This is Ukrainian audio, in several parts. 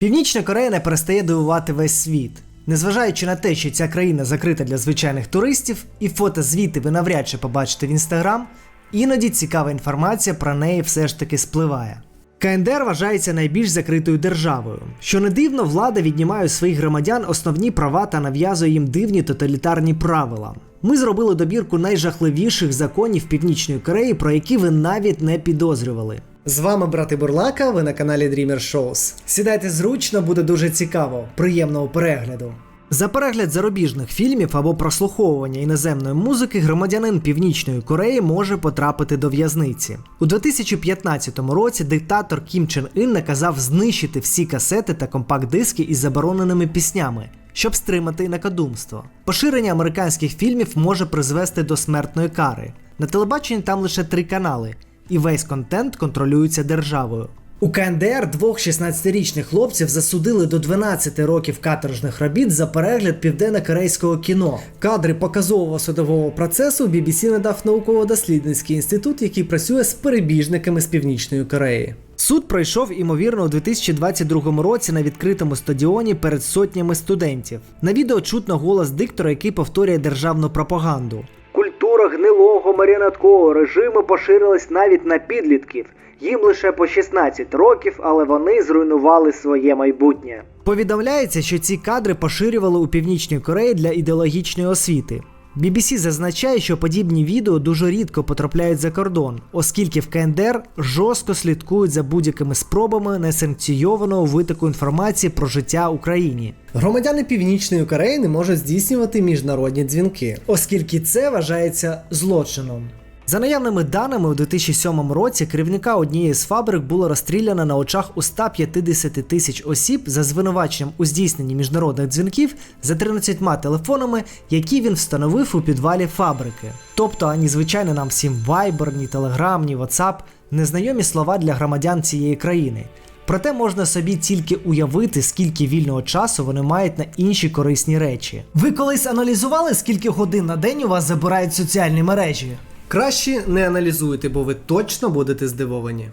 Північна Корея не перестає дивувати весь світ. Незважаючи на те, що ця країна закрита для звичайних туристів, і фотозвіти ви навряд чи побачите в інстаграм, іноді цікава інформація про неї все ж таки спливає. КНДР вважається найбільш закритою державою. Що не дивно, влада віднімає у своїх громадян основні права та нав'язує їм дивні тоталітарні правила. Ми зробили добірку найжахливіших законів Північної Кореї, про які ви навіть не підозрювали. З вами брати Бурлака, ви на каналі Dreamer Shows. Сідайте зручно, буде дуже цікаво. Приємного перегляду. За перегляд зарубіжних фільмів або прослуховування іноземної музики громадянин Північної Кореї може потрапити до в'язниці. У 2015 році диктатор Кім Чен Ін наказав знищити всі касети та компакт-диски із забороненими піснями, щоб стримати інакодумство. Поширення американських фільмів може призвести до смертної кари. На телебаченні там лише три канали, і весь контент контролюється державою. У КНДР двох 16-річних хлопців засудили до 12 років каторжних робіт за перегляд південно-корейського кіно. Кадри показового судового процесу BBC надав науково-дослідницький інститут, який працює з перебіжниками з Північної Кореї. Суд пройшов імовірно у 2022 році на відкритому стадіоні перед сотнями студентів. На відео чутно голос диктора, який повторює державну пропаганду. Гнилого маріонеткового режиму поширилась навіть на підлітків. Їм лише по 16 років, але вони зруйнували своє майбутнє. Повідомляється, що ці кадри поширювали у Північній Кореї для ідеологічної освіти. BBC зазначає, що подібні відео дуже рідко потрапляють за кордон, оскільки в КНДР жорстко слідкують за будь-якими спробами несанкційованого витоку інформації про життя Україні. Громадяни Північної Кореї не можуть здійснювати міжнародні дзвінки, оскільки це вважається злочином. За наявними даними, у 2007 році керівника однієї з фабрик було розстріляно на очах у 150 тисяч осіб за звинуваченням у здійсненні міжнародних дзвінків за 13 телефонами, які він встановив у підвалі фабрики. Тобто ані звичайно нам всім Viber, ні Telegram, ні WhatsApp незнайомі слова для громадян цієї країни. Проте можна собі тільки уявити, скільки вільного часу вони мають на інші корисні речі. Ви колись аналізували, скільки годин на день у вас забирають соціальні мережі? Краще не аналізуйте, бо ви точно будете здивовані.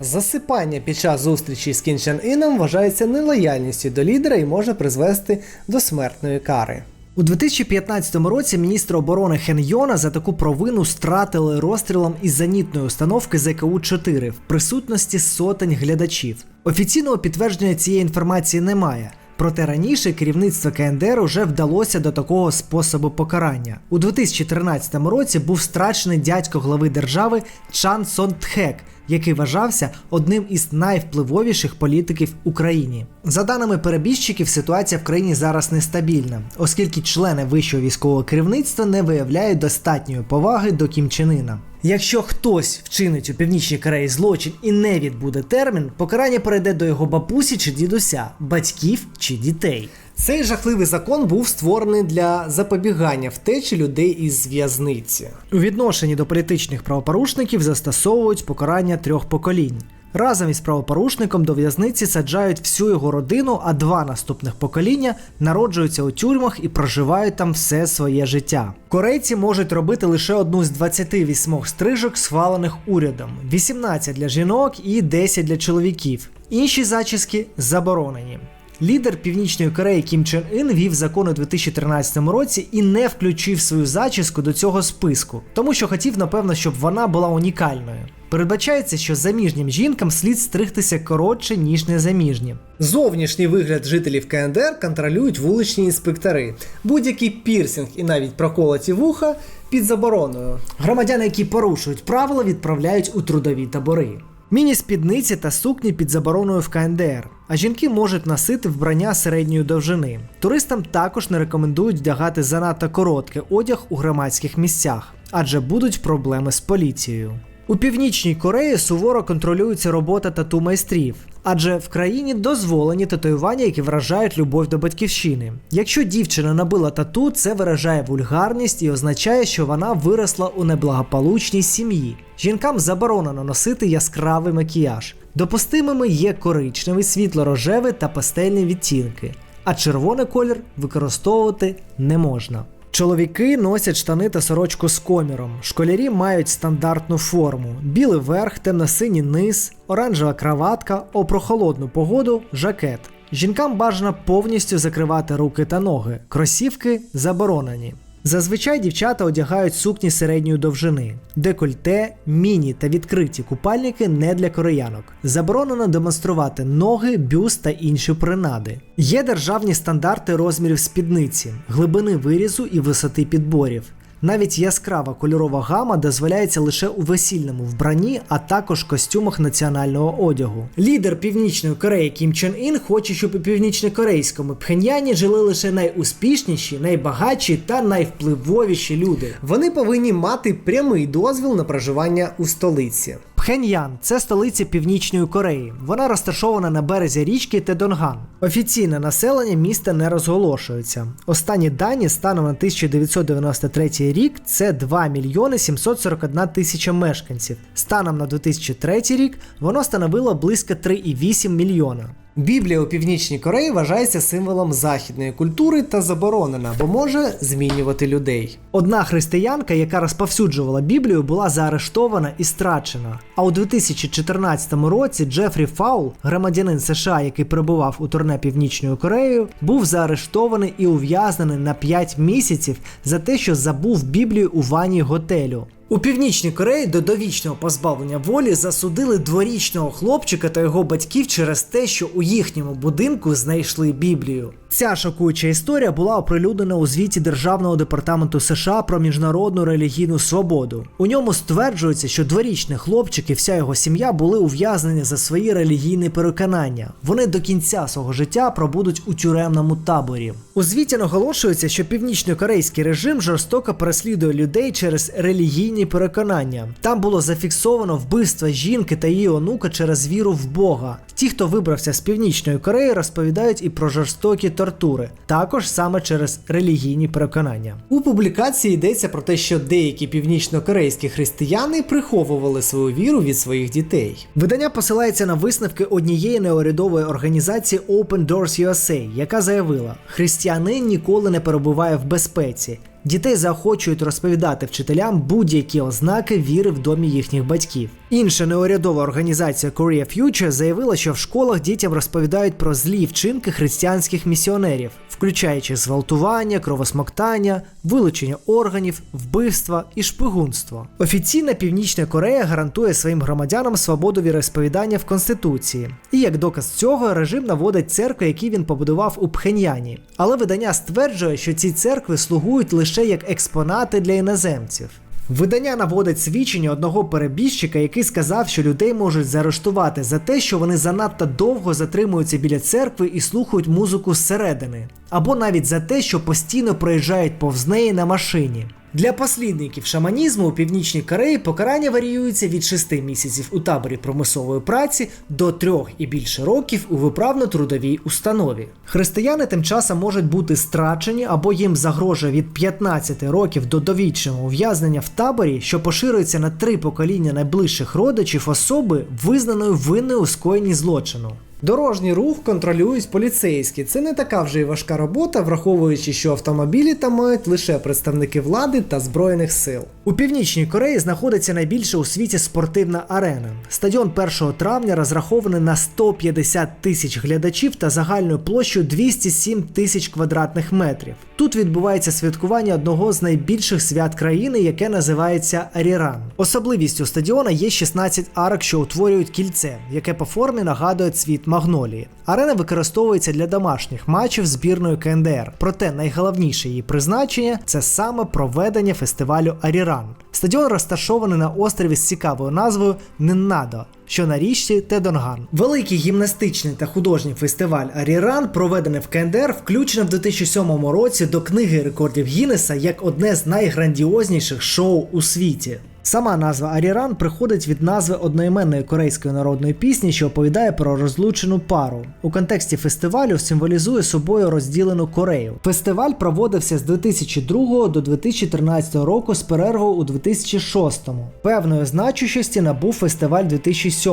Засипання під час зустрічі з Кінчен Іном вважається нелояльністю до лідера і може призвести до смертної кари. У 2015 році міністр оборони Хен Йона за таку провину стратили розстрілом із зенітної установки ЗКУ-4 в присутності сотень глядачів. Офіційного підтвердження цієї інформації немає. Проте раніше керівництво КНДР уже вдалося до такого способу покарання. У 2013 році був страчений дядько глави держави Чан Сон Тхек, який вважався одним із найвпливовіших політиків Україні. За даними перебіжчиків, ситуація в країні зараз нестабільна, оскільки члени вищого військового керівництва не виявляють достатньої поваги до Кім Чен Іна. Якщо хтось вчинить у північній Кореї злочин і не відбуде термін, покарання перейде до його бабусі чи дідуся, батьків чи дітей. Цей жахливий закон був створений для запобігання втечі людей із в'язниці. У відношенні до політичних правопорушників застосовують покарання трьох поколінь. Разом із правопорушником до в'язниці саджають всю його родину, а два наступних покоління народжуються у тюрмах і проживають там все своє життя. Корейці можуть робити лише одну з 28 стрижок, схвалених урядом: 18 для жінок і 10 для чоловіків. Інші зачіски заборонені. Лідер Північної Кореї Кім Чен Ін вів закон у 2013 році і не включив свою зачіску до цього списку, тому що хотів, напевно, щоб вона була унікальною. Передбачається, що заміжнім жінкам слід стригтися коротше, ніж незаміжнім. Зовнішній вигляд жителів КНДР контролюють вуличні інспектори. Будь-який пірсинг і навіть проколоті вуха під забороною. Громадяни, які порушують правила, відправляють у трудові табори. Міні-спідниці та сукні під забороною в КНДР, а жінки можуть носити вбрання середньої довжини. Туристам також не рекомендують вдягати занадто короткий одяг у громадських місцях, адже будуть проблеми з поліцією. У північній Кореї суворо контролюється робота тату майстрів, адже в країні дозволені татуювання, які вражають любов до батьківщини. Якщо дівчина набила тату, це виражає вульгарність і означає, що вона виросла у неблагополучній сім'ї. Жінкам заборонено носити яскравий макіяж. Допустимими є коричневий, світло-рожевий та пастельні відтінки, а червоний колір використовувати не можна. Чоловіки носять штани та сорочку з коміром. Школярі мають стандартну форму: білий верх, темно-синій низ, оранжева краватка, о прохолодну погоду жакет. Жінкам бажано повністю закривати руки та ноги, кросівки заборонені. Зазвичай дівчата одягають сукні середньої довжини, декольте, міні та відкриті купальники не для кореянок. Заборонено демонструвати ноги, бюст та інші принади. Є державні стандарти розмірів спідниці, глибини вирізу і висоти підборів. Навіть яскрава кольорова гама дозволяється лише у весільному вбранні, а також костюмах національного одягу. Лідер Північної Кореї Кім Чен Ін хоче, щоб у північно-корейському Пхеньяні жили лише найуспішніші, найбагатші та найвпливовіші люди. Вони повинні мати прямий дозвіл на проживання у столиці. Пхеньян це столиця Північної Кореї. Вона розташована на березі річки Тедонган. Офіційне населення міста не розголошується. Останні дані станом на 1993 рік це 2 мільйони 741 тисяча мешканців. Станом на 2003 рік воно становило близько 3,8 мільйона. Біблія у Північній Кореї вважається символом західної культури та заборонена, бо може змінювати людей. Одна християнка, яка розповсюджувала Біблію, була заарештована і страчена. А у 2014 році Джефрі Фаул, громадянин США, який перебував у турне Північною Кореєю, був заарештований і ув'язнений на 5 місяців за те, що забув Біблію у ванні готелю. У Північній Кореї до довічного позбавлення волі засудили дворічного хлопчика та його батьків через те, що у їхньому будинку знайшли Біблію. Ця шокуюча історія була оприлюднена у звіті Державного департаменту США про міжнародну релігійну свободу. У ньому стверджується, що дворічний хлопчик і вся його сім'я були ув'язнені за свої релігійні переконання. Вони до кінця свого життя пробудуть у тюремному таборі. У звіті наголошується, що північно-корейський режим жорстоко переслідує людей через релігійні переконання. Там було зафіксовано вбивство жінки та її онука через віру в Бога. Ті, хто вибрався з північної Кореї, розповідають і про жорстокі тортури, також саме через релігійні переконання. У публікації йдеться про те, що деякі північно-корейські християни приховували свою віру від своїх дітей. Видання посилається на висновки однієї неурядової організації Open Doors USA, яка заявила, християнин ніколи не перебуває в безпеці. Дітей заохочують розповідати вчителям будь-які ознаки віри в домі їхніх батьків. Інша неурядова організація Korea Future заявила, що в школах дітям розповідають про злі вчинки християнських місіонерів, включаючи зґвалтування, кровосмоктання, вилучення органів, вбивства і шпигунство. Офіційна Північна Корея гарантує своїм громадянам свободу віросповідання в Конституції. І як доказ цього режим наводить церкви, які він побудував у Пхеньяні. Але видання стверджує, що ці церкви слугують лише як експонати для іноземців. Видання наводить свідчення одного перебіжчика, який сказав, що людей можуть заарештувати за те, що вони занадто довго затримуються біля церкви і слухають музику зсередини, або навіть за те, що постійно проїжджають повз неї на машині. Для послідників шаманізму у Північній Кореї покарання варіюється від 6 місяців у таборі промислової праці до 3 і більше років у виправно-трудовій установі. Християни тим часом можуть бути страчені або їм загрожує від 15 років до довічного ув'язнення в таборі, що поширюється на три покоління найближчих родичів особи, визнаної винною у скоєнні злочину. Дорожній рух контролюють поліцейські. Це не така вже й важка робота, враховуючи, що автомобілі там мають лише представники влади та збройних сил. У північній Кореї знаходиться найбільша у світі спортивна арена. Стадіон 1 травня розрахований на 150 тисяч глядачів та загальною площею 207 тисяч квадратних метрів. Тут відбувається святкування одного з найбільших свят країни, яке називається Аріран. Особливістю стадіона є 16 арок, що утворюють кільце, яке по формі нагадує цвіт магнолії. Арена використовується для домашніх матчів збірної КНДР. Проте найголовніше її призначення це саме проведення фестивалю Аріран. Стадіон розташований на острові з цікавою назвою Неннадо, що на річці Тедонган. Великий гімнастичний та художній фестиваль Аріран, проведений в КНДР, включено в 2007 році до книги рекордів Гіннеса як одне з найграндіозніших шоу у світі. Сама назва Аріран приходить від назви одноіменної корейської народної пісні, що оповідає про розлучену пару. У контексті фестивалю символізує собою розділену Корею. Фестиваль проводився з 2002 до 2013 року з перервою у 2006. Певної значущості набув фестиваль 2007.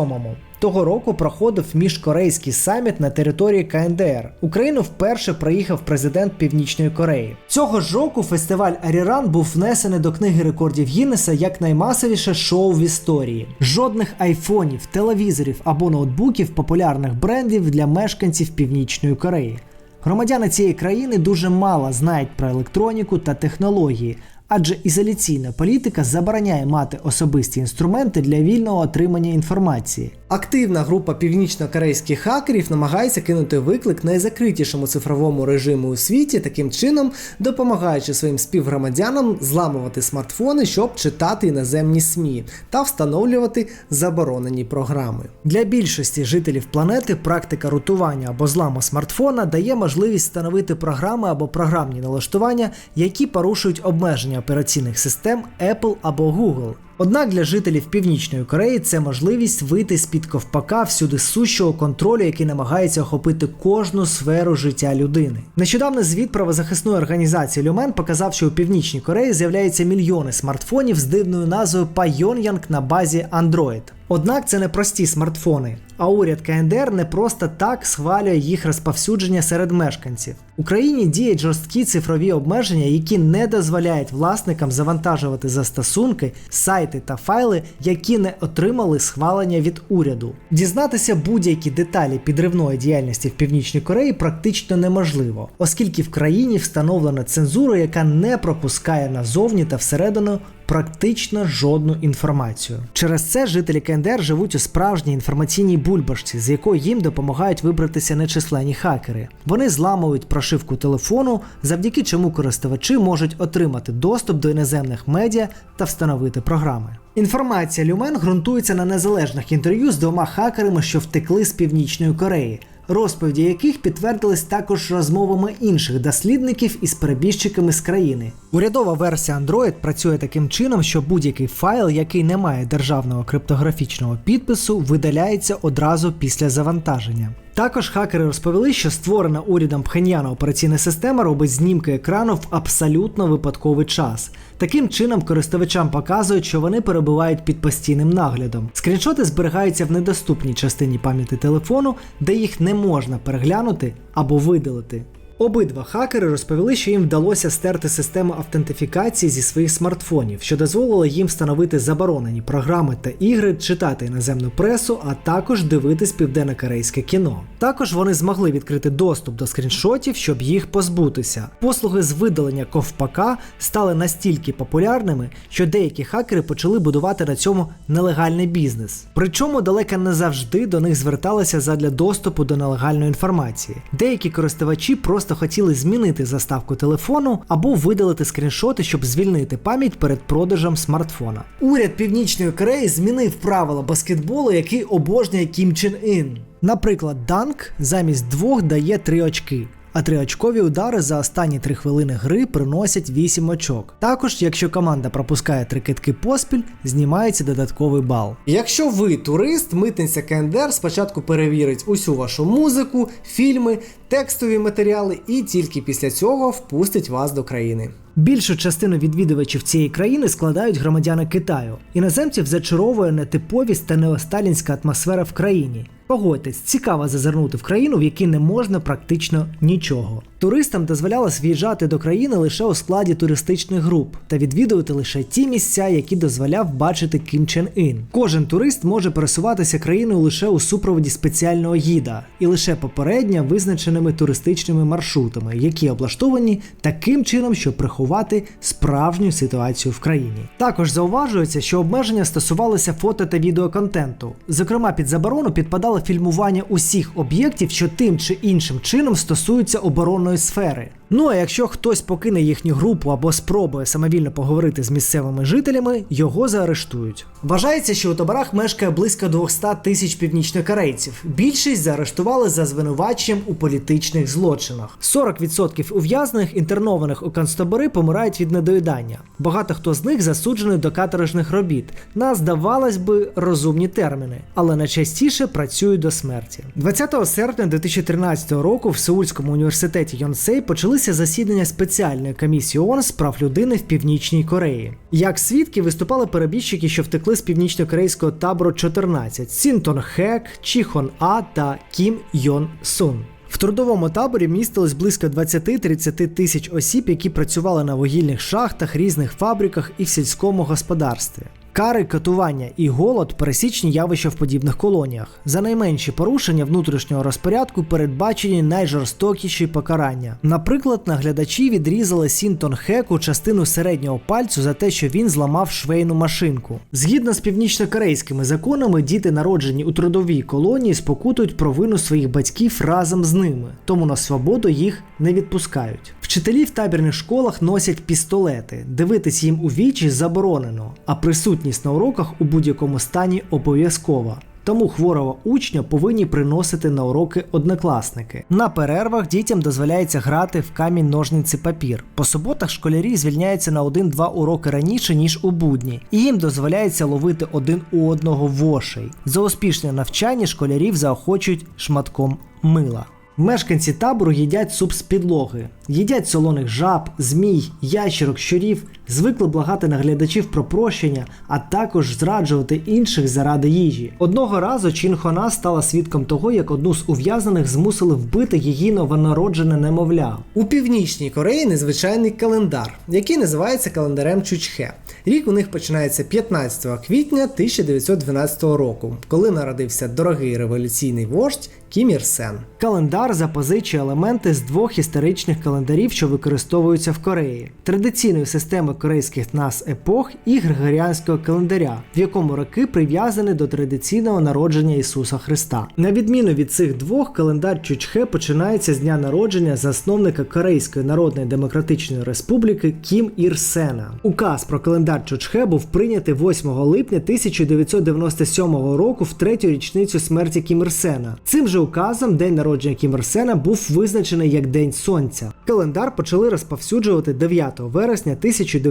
Того року проходив міжкорейський саміт на території КНДР. Україну вперше приїхав президент Північної Кореї. Цього ж року фестиваль Аріран був внесений до книги рекордів Гіннеса як наймасовіше шоу в історії. Жодних айфонів, телевізорів або ноутбуків популярних брендів для мешканців Північної Кореї. Громадяни цієї країни дуже мало знають про електроніку та технології, адже ізоляційна політика забороняє мати особисті інструменти для вільного отримання інформації. Активна група північно-корейських хакерів намагається кинути виклик найзакритішому цифровому режиму у світі, таким чином допомагаючи своїм співгромадянам зламувати смартфони, щоб читати іноземні СМІ та встановлювати заборонені програми. Для більшості жителів планети практика рутування або зламу смартфона дає можливість встановити програми або програмні налаштування, які порушують обмеження операційних систем Apple або Google. Однак для жителів Північної Кореї це можливість вийти з-під ковпака всюди сущого контролю, який намагається охопити кожну сферу життя людини. Нещодавно звіт правозахисної організації Люмен показав, що у Північній Кореї з'являються мільйони смартфонів з дивною назвою Пайонянг на базі Android. Однак це не прості смартфони, а уряд КНДР не просто так схвалює їх розповсюдження серед мешканців. Україні діють жорсткі цифрові обмеження, які не дозволяють власникам завантажувати застосунки, сайти та файли, які не отримали схвалення від уряду. Дізнатися будь-які деталі підривної діяльності в Північній Кореї практично неможливо, оскільки в країні встановлена цензура, яка не пропускає назовні та всередину практично жодну інформацію. Через це жителі КНДР живуть у справжній інформаційній бульбашці, з якої їм допомагають вибратися нечисленні хакери. Вони зламують прошивку телефону, завдяки чому користувачі можуть отримати доступ до іноземних медіа та встановити програми. Інформація Люмен ґрунтується на незалежних інтерв'ю з двома хакерами, що втекли з Північної Кореї. Розповіді яких підтвердились також розмовами інших дослідників із перебіжчиками з країни. Урядова версія Android працює таким чином, що будь-який файл, який не має державного криптографічного підпису, видаляється одразу після завантаження. Також хакери розповіли, що створена урядом Пхеньяна операційна система робить знімки екрану в абсолютно випадковий час. Таким чином, користувачам показують, що вони перебувають під постійним наглядом. Скріншоти зберігаються в недоступній частині пам'яті телефону, де їх не можна переглянути або видалити. Обидва хакери розповіли, що їм вдалося стерти систему автентифікації зі своїх смартфонів, що дозволило їм встановити заборонені програми та ігри, читати іноземну пресу, а також дивитись південно-корейське кіно. Також вони змогли відкрити доступ до скріншотів, щоб їх позбутися. Послуги з видалення ковпака стали настільки популярними, що деякі хакери почали будувати на цьому нелегальний бізнес. Причому далеко не завжди до них зверталися задля доступу до нелегальної інформації. Деякі користувачі просто хотіли змінити заставку телефону або видалити скріншоти, щоб звільнити пам'ять перед продажем смартфона. Уряд Північної Кореї змінив правила баскетболу, який обожнює Кім Чен Ін. Наприклад, Данк замість двох дає три очки. А триочкові удари за останні три хвилини гри приносять 8 очок. Також, якщо команда пропускає три китки поспіль, знімається додатковий бал. Якщо ви турист, митниця КНДР спочатку перевірить усю вашу музику, фільми, текстові матеріали і тільки після цього впустить вас до країни. Більшу частину відвідувачів цієї країни складають громадяни Китаю. Іноземців зачаровує нетиповість та неосталінська атмосфера в країні. Погодьтесь, цікаво зазирнути в країну, в якій не можна практично нічого. Туристам дозволялось в'їжджати до країни лише у складі туристичних груп та відвідувати лише ті місця, які дозволяв бачити Кім Чен Ін. Кожен турист може пересуватися країною лише у супроводі спеціального гіда і лише попередньо визначеними туристичними маршрутами, які облаштовані таким чином, щоб приховати справжню ситуацію в країні. Також зауважується, що обмеження стосувалися фото та відеоконтенту. Зокрема, під заборону підпадало фільмування усіх об'єктів, що тим чи іншим чином стосуються оборонної сфери. Ну а якщо хтось покине їхню групу або спробує самовільно поговорити з місцевими жителями, його заарештують. Вважається, що у таборах мешкає близько 200 тисяч північнокорейців. Більшість заарештували за звинуваченням у політичних злочинах. 40% ув'язнених інтернованих у концтабори помирають від недоїдання. Багато хто з них засуджений до каторжних робіт на здавалось би розумні терміни, але найчастіше працюють до смерті. 20 серпня 2013 року в Сеульському університеті Йонсей почали відбулися засідання спеціальної комісії ООН з прав людини в Північній Кореї. Як свідки виступали перебіжчики, що втекли з північно-корейського табору 14 Сінтон Хек, Чіхон А та Кім Йон Сун. В трудовому таборі містилось близько 20-30 тисяч осіб, які працювали на вугільних шахтах, різних фабриках і в сільському господарстві. Кари, катування і голод пересічні явища в подібних колоніях. За найменші порушення внутрішнього розпорядку передбачені найжорстокіші покарання. Наприклад, наглядачі відрізали Сінтон Хеку частину середнього пальцю за те, що він зламав швейну машинку. Згідно з північнокорейськими законами, діти, народжені у трудовій колонії, спокутують провину своїх батьків разом з ними, тому на свободу їх не відпускають. Вчителі в табірних школах носять пістолети. Дивитись їм у вічі заборонено, а присутність на уроках у будь-якому стані обов'язкова. Тому хворого учня повинні приносити на уроки однокласники. На перервах дітям дозволяється грати в камінь ножниці папір. По суботах школярі звільняються на 1-2 уроки раніше, ніж у будні, і їм дозволяється ловити один у одного вошей. За успішне навчання школярів заохочують шматком мила. Мешканці табору їдять суп з підлоги, їдять солоних жаб, змій, ящерок, щурів, звикли благати наглядачів про прощення, а також зраджувати інших заради їжі. Одного разу Чин Хона стала свідком того, як одну з ув'язнених змусили вбити її новонароджене немовля. У північній Кореї незвичайний календар, який називається календарем Чучхе. Рік у них починається 15 квітня 1912 року, коли народився дорогий революційний вождь Кім Ір Сен. Календар запозичує елементи з двох історичних календарів, що використовуються в Кореї: традиційної системи корейських нас епох і григоріанського календаря, в якому роки прив'язані до традиційного народження Ісуса Христа. На відміну від цих двох, календар Чучхе починається з дня народження засновника Корейської Народної Демократичної Республіки Кім Ір Сена. Указ про календар Чучхе був прийнятий 8 липня 1997 року в третю річницю смерті Кім Ір Сена. Цим же указом день народження Кім Ір був визначений як День Сонця. Календар почали розповсюджувати 9 вересня 1997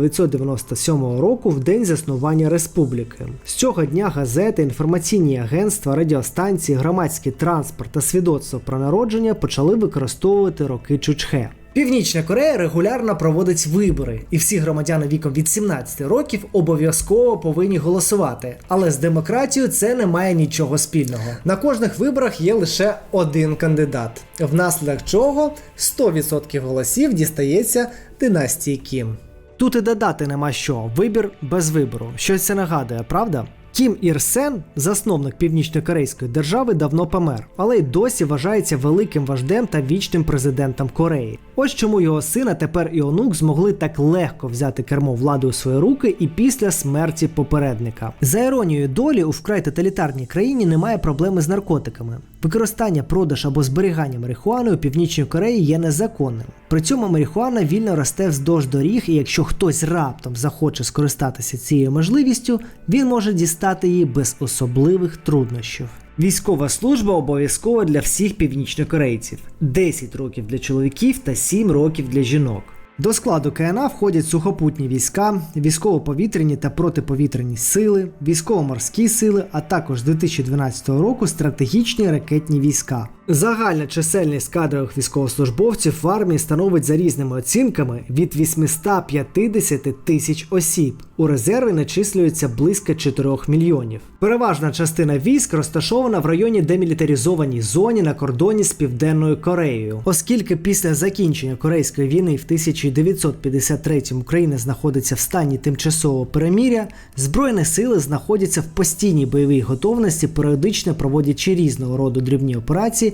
року в день заснування республіки. З цього дня газети, інформаційні агентства, радіостанції, громадський транспорт та свідоцтво про народження почали використовувати роки Чучхе. Північна Корея регулярно проводить вибори, і всі громадяни віком від 17 років обов'язково повинні голосувати. Але з демократією це не має нічого спільного. На кожних виборах є лише один кандидат, внаслідок чого 100% голосів дістається династії Кім. Тут і додати нема що. Вибір без вибору. Щось це нагадує, правда? Кім Ір Сен, засновник північно-корейської держави, давно помер, але й досі вважається великим вождем та вічним президентом Кореї. Ось чому його сина тепер і онук змогли так легко взяти кермо влади у свої руки і після смерті попередника. За іронією долі у вкрай тоталітарній країні немає проблеми з наркотиками. Використання, продаж або зберігання марихуани у північній Кореї є незаконним. При цьому марихуана вільно росте вздовж доріг, і якщо хтось раптом захоче скористатися цією можливістю, він може дістати її без особливих труднощів. Військова служба обов'язкова для всіх північнокорейців: 10 років для чоловіків та 7 років для жінок. До складу КНА входять сухопутні війська, військово-повітряні та протиповітряні сили, військово-морські сили, а також з 2012 року стратегічні ракетні війська. Загальна чисельність кадрових військовослужбовців в армії становить за різними оцінками від 850 тисяч осіб. У резерві начислюється близько 4 мільйонів. Переважна частина військ розташована в районі демілітаризованій зоні на кордоні з Південною Кореєю, оскільки після закінчення Корейської війни в 1953 Україна знаходиться в стані тимчасового переміря, збройні сили знаходяться в постійній бойовій готовності, періодично проводячи різного роду дрібні операції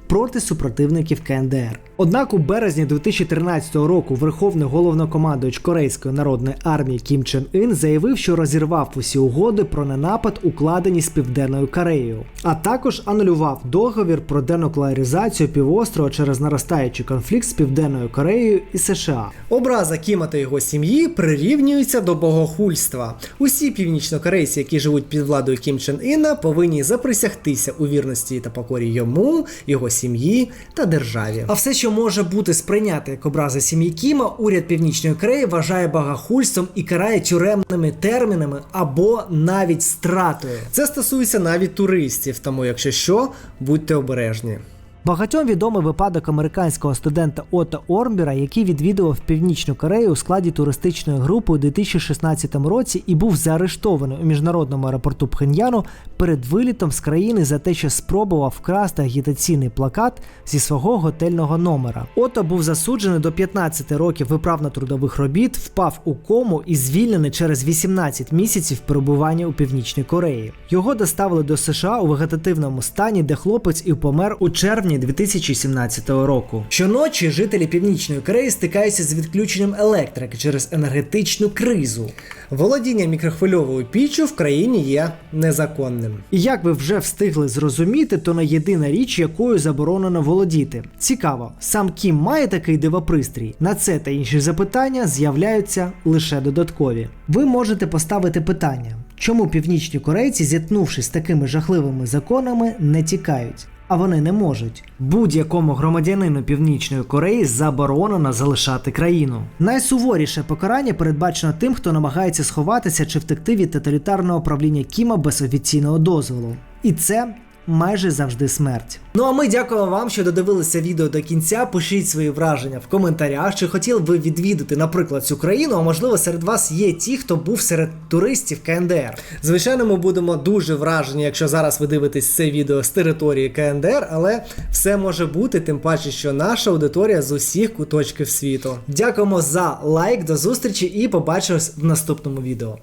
проти супротивників КНДР. Однак у березні 2013 року Верховний головнокомандуюч Корейської народної армії Кім Чен Ін заявив, що розірвав усі угоди про ненапад, укладені з Південною Кореєю, а також анулював договір про денуклеаризацію півострова через наростаючий конфлікт з Південною Кореєю і США. Образа Кіма та його сім'ї прирівнюється до богохульства. Усі північнокорейці, які живуть під владою Кім Чен Іна, повинні заприсягтися у вірності та покорі йому, його сім'ї та державі. А все, що може бути сприйняти як образи сім'ї Кіма, уряд Північної Кореї вважає багахульством і карає тюремними термінами або навіть стратою. Це стосується навіть туристів, тому якщо що, будьте обережні. Багатьом відомий випадок американського студента Отто Ормбіра, який відвідував Північну Корею у складі туристичної групи у 2016 році і був заарештований у міжнародному аеропорту Пхеньяну перед вилітом з країни за те, що спробував вкрасти агітаційний плакат зі свого готельного номера. Отто був засуджений до 15 років виправно-трудових робіт, впав у кому і звільнений через 18 місяців перебування у Північній Кореї. Його доставили до США у вегетативному стані, де хлопець і помер у червні 2017 року. Щоночі жителі Північної Кореї стикаються з відключенням електрики через енергетичну кризу. Володіння мікрохвильовою піччю в країні є незаконним. І як ви вже встигли зрозуміти, то не єдина річ, якою заборонено володіти. Цікаво, сам Кім має такий дивопристрій. На це та інші запитання з'являються лише додаткові. Ви можете поставити питання, чому північні корейці, зіткнувшись з такими жахливими законами, не тікають. А вони не можуть. Будь-якому громадянину Північної Кореї заборонено залишати країну. Найсуворіше покарання передбачено тим, хто намагається сховатися чи втекти від тоталітарного правління Кіма без офіційного дозволу. І це майже завжди смерть. Ну а ми дякуємо вам, що додивилися відео до кінця. Пишіть свої враження в коментарях. Чи хотіли ви відвідати, наприклад, цю країну, а можливо серед вас є ті, хто був серед туристів КНДР. Звичайно, ми будемо дуже вражені, якщо зараз ви дивитесь це відео з території КНДР, але все може бути, тим паче, що наша аудиторія з усіх куточків світу. Дякуємо за лайк, до зустрічі і побачимось в наступному відео.